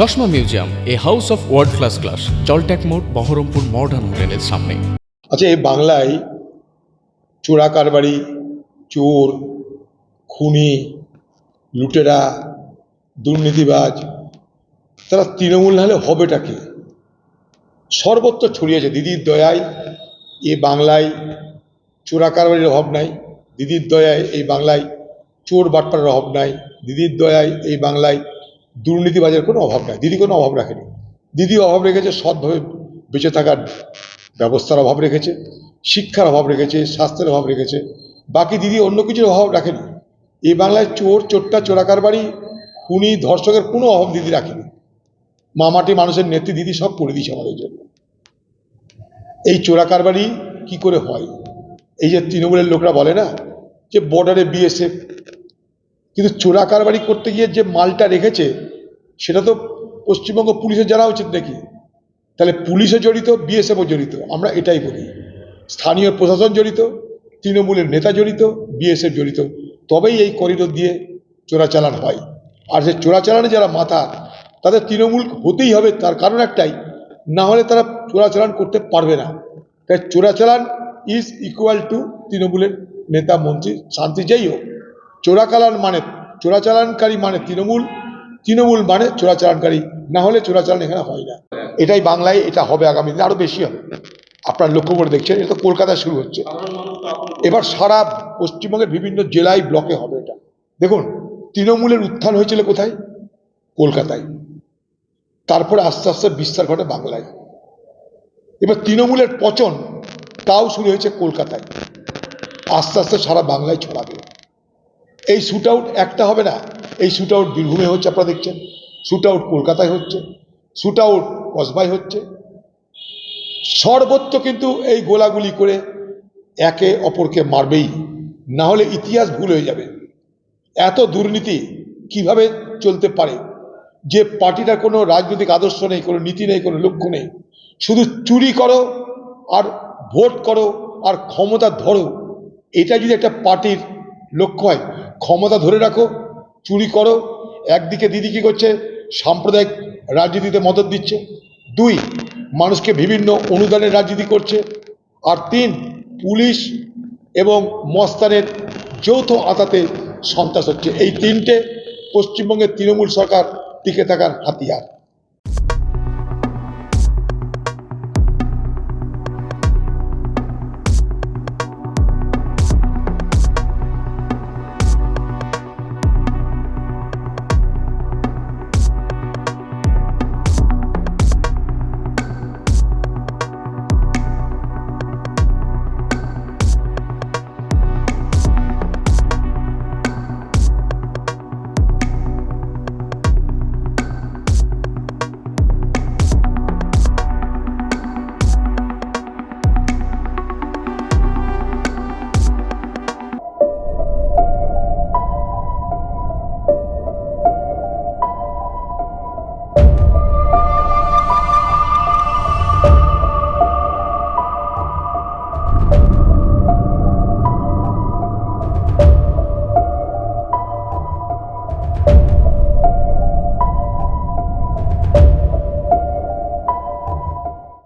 চশমা museum, a house of world class class জলট্যাক মোড়, Baharampur modern হোটেলের সামনে। আচ্ছা এই বাংলায় চোরা কারবারি, চোর, খুনি, লুটেরা, দুর্নীতিবাজ, তারা তৃণমূল না হলে হবেটা কি? সর্বত্র ছড়িয়েছে দিদির দয়ায় এ বাংলায় চোরা কারবারির অভাব নাই। দিদির দয়ায় এই বাংলায় চোর বাটপারের অভাব নাই। দিদির দয়ায় এই বাংলায় দুর্নীতিবাজের কোনো অভাব নাই। দিদি কোনো অভাব রাখেনি। দিদি অভাব রেখেছে, সৎভাবে বেঁচে থাকার ব্যবস্থার অভাব রেখেছে, শিক্ষার অভাব রেখেছে, স্বাস্থ্যের অভাব রেখেছে। বাকি দিদি অন্য কিছুর অভাব রাখেনি। এই বাংলায় চোর, চোরটা, চোরাকার বাড়ি, খুনি, ধর্ষকের কোনো অভাব দিদি রাখেনি। মামাটি মানুষের নেত্রী, দিদি সব করে দিয়েছে আমাদের জন্য। এই চোরাকার বাড়ি কী করে হয়? এই যে তৃণমূলের লোকরা বলে না যে বর্ডারে বিএসএফ কিন্তু চোরাকার বাড়ি করতে গিয়ে যে মালটা রেখেছে সেটা তো পশ্চিমবঙ্গ পুলিশের জানা উচিত নাকি? তাহলে পুলিশও জড়িত, বিএসএফও জড়িত, আমরা এটাই বলি। স্থানীয় প্রশাসন জড়িত, তৃণমূলের নেতা জড়িত, বিএসএফ জড়িত। তবেই এই করিডোর দিয়ে চোরাচালান হয়। আর যে চোরাচালানে যারা মাথা তাদের তৃণমূল হতেই হবে, তার কারণ একটাই, না হলে তারা চোরাচালান করতে পারবে না। তাই চোরাচালান ইজ ইকুয়াল টু তৃণমূলের নেতা মন্ত্রী শান্তি, যাই হোক। চোরাচালান মানে চোরাচালানকারী মানে তৃণমূল তৃণমূল মানে চোরাচালানকারী, না হলে চোরাচালান এখানে হয় না। এটাই বাংলায় এটা হবে আগামী দিনে আরও বেশি হবে। আপনারা লক্ষ্য করে দেখছেন, এটা তো কলকাতায় শুরু হচ্ছে। এবার সারা পশ্চিমবঙ্গের বিভিন্ন জেলায় ব্লকে হবে এটা। দেখুন, তৃণমূলের উত্থান হয়েছিল কোথায়? কলকাতায়। তারপরে আস্তে আস্তে বিস্তার ঘটে বাংলায়। এবার তৃণমূলের পচন তাও শুরু হয়েছে কলকাতায়। আস্তে আস্তে সারা বাংলায় ছড়াবে। এই শ্যুট একটা হবে না এই শ্যুট আউট বীরভূমে হচ্ছে, আপনারা দেখছেন। শ্যুট আউট কলকাতায় হচ্ছে শ্যুট আউট কসবায় হচ্ছে। সর্বত্র কিন্তু এই গোলাগুলি করে একে অপরকে মারবেই। না হলে ইতিহাস ভুল হয়ে যাবে। এত দুর্নীতি কীভাবে চলতে পারে? যে পার্টিটার কোনো রাজনৈতিক আদর্শ নেই, কোনো নীতি নেই, কোনো লক্ষ্য নেই। শুধু চুরি করো আর ভোট করো আর ক্ষমতা ধরো। এটা যদি একটা পার্টির লক্ষ্য হয়, ক্ষমতা ধরে রাখো চুরি করো। একদিকে দিদি কী করছে? সাম্প্রদায়িক রাজনীতিতে মদত দিচ্ছে। দুই, মানুষকে বিভিন্ন অনুদানের রাজনীতি করছে। আর তিন, পুলিশ এবং মস্তানের যৌথ আতাতে সন্ত্রাস হচ্ছে। এই তিনটে পশ্চিমবঙ্গের তৃণমূল সরকার টিকে থাকার হাতিয়ার।